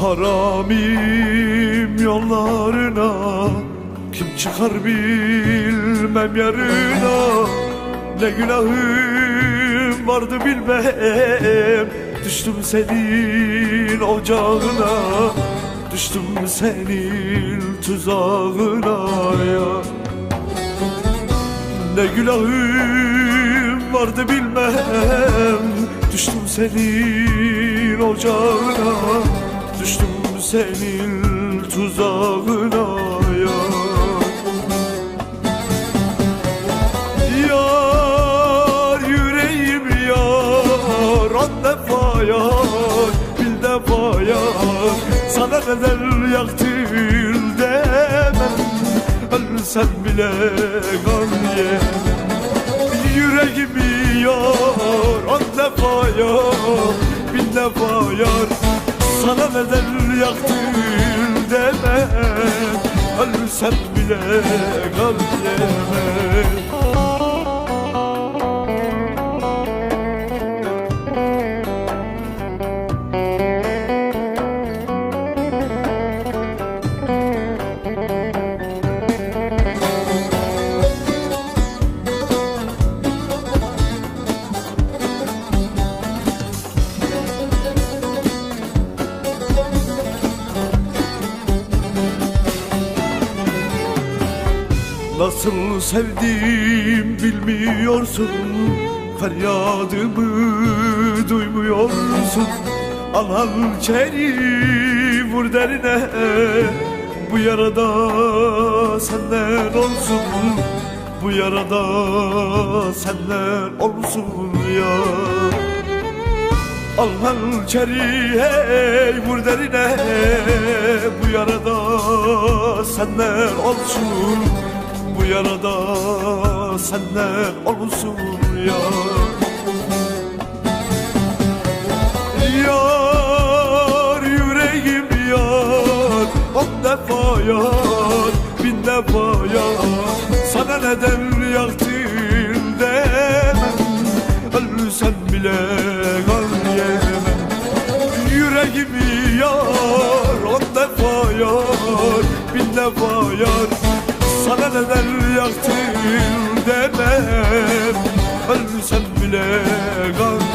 Haramim yollarına. Kim çıkar bilmem yarına. Ne günahım vardı bilmem. Düştüm senin ocağına. Düştüm senin tuzağına ya. Ne günahım vardı bilmem. Düştüm senin ocağına Düştüm senin tuzağına ya. Yar yüreğim yar On defa yar Bil defa yar. Sana kadar yaktın demem Ölsem bile gam yemem Yüreğimi yar On defa yar Bin defa yar Sana neden yaktın demem Ölsem bile gam yemem Nasıl sevdim bilmiyorsun. Feryadımı duymuyorsun. Al hançeri vur derine. Bu yarada senden olsun. Bu yarada senden olsun ya. Al hançeri hey vur derine. Bu yarada senden olsun Bu yarada senden olsun ya. Yar yüreğim yar On defa yar Bin defa yar. Sana neden yaktın demem Ölsem bile gam yemem. Yüreğimi yar On defa yar Bin defa yar sana neler yaktım demem. Ölsem bile gam